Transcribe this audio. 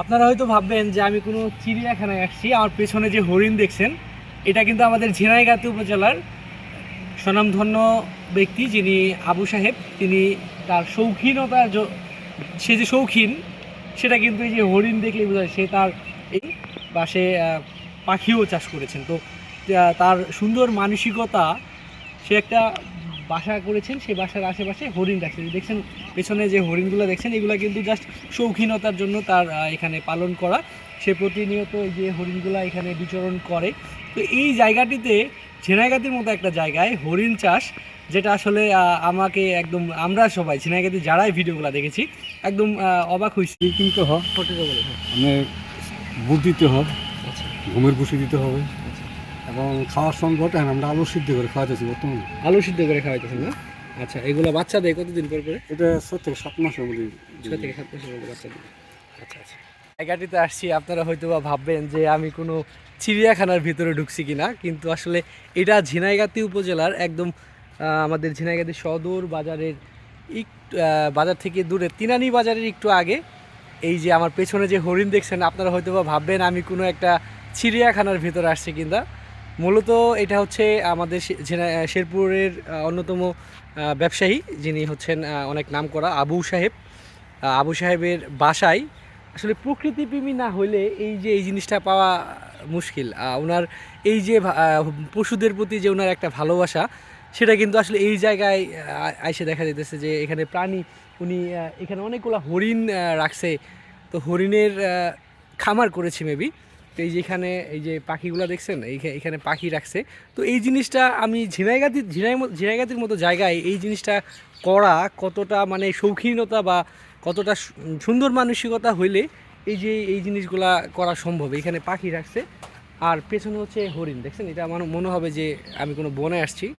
আপনারা হয়তো ভাববেন যে আমি কোনো চিড়িয়াখানায় আসছি, আমার পেছনে যে হরিণ দেখছেন, এটা কিন্তু আমাদের ঝিনাইগাতি উপজেলার স্বনামধন্য ব্যক্তি যিনি আবু সাহেব। তিনি তার শৌখিনতার সে যে শৌখিন, সেটা কিন্তু এই যে হরিণ দেখলে বোঝা সে তার এই বা সে পাখিও চাষ করেছেন। তো, তার সুন্দর মানসিকতা, সে একটা বাসা করেছেন সেই বাসার আশেপাশে হরিণ রাখছেন দেখছেন পেছনে যে হরিণগুলো দেখছেন এগুলো কিন্তু জাস্ট শৌখিনতার জন্য তার এখানে পালন করা। সে প্রতিনিয়ত এই যে হরিণগুলো এখানে বিচরণ করে। তো এই জায়গাটিতে ঝিনাইগাতির মতো একটা জায়গায় হরিণ চাষ যেটা আসলে আমাকে একদম আমরা সবাই ঝিনাইগাতি যারাই ভিডিওগুলো দেখেছি একদম অবাক হয়েছি কিন্তু হয় হ্যাঁ। মানে বুট দিতে হবে আচ্ছা। ঘুমের ভুষি দিতে হবে। এবং খাওয়ার সময় বটেন আমরা আলু সিদ্ধ করে খাওয়াতেছি বর্তমানে। আলু সিদ্ধ করে খাওয়াইতেছেন না? আচ্ছা এগুলো বাচ্চা দেয় কতদিন পর করে? এটা ছয় থেকে সাত মাসের মধ্যে ছয় থেকে সাত মাসের মধ্যে বাচ্চা দেয়। আচ্ছা আচ্ছা। জায়গাটিতে আসছি আপনারা হয়তো বা ভাববেন যে আমি কোনো চিড়িয়াখানার ভিতরে ঢুকছি কিনা কিন্তু আসলে এটা ঝিনাইগাতি উপজেলার একদম আমাদের ঝিনাইগাতি সদর বাজারের একটু বাজার থেকে দূরে তিনানি বাজারের একটু আগে। এই যে আমার পেছনে যে হরিণ দেখছেন আপনারা হয়তো বা ভাববেন আমি কোনো একটা চিড়িয়াখানার ভিতরে আসছি কিনা। মূলত এটা হচ্ছে আমাদের শেরপুরের অন্যতম ব্যবসায়ী। যিনি হচ্ছেন অনেক নাম করা আবু সাহেব। আবু সাহেবের বাসায় আসলে প্রকৃতিপ্রেমী না হলে এই যে, এই জিনিসটা পাওয়া মুশকিল। ওনার এই যে পশুদের প্রতি যে ওনার একটা ভালোবাসা, সেটা কিন্তু আসলে এই জায়গায় আইসে দেখা যেতেছে যে, এখানে প্রাণী উনি এখানে অনেকগুলো হরিণ রাখছে। তো হরিণের খামার করেছে মেবি তো এই যেখানে এই যে পাখিগুলো দেখছেন? এইখানে পাখি রাখছে। তো এই জিনিসটা আমি ঝিনাইগাতির ঝিনাই ঝিনাইগাতির মতো জায়গায় এই জিনিসটা করা কতটা মানে শৌখিনতা বা কতটা সুন্দর মানসিকতা হইলে এই যে এই জিনিসগুলা করা সম্ভব? এখানে পাখি রাখছে। আর পেছনে হচ্ছে হরিণ। দেখছেন? এটা আমার মনে হবে যে আমি কোনো বনে আসছি।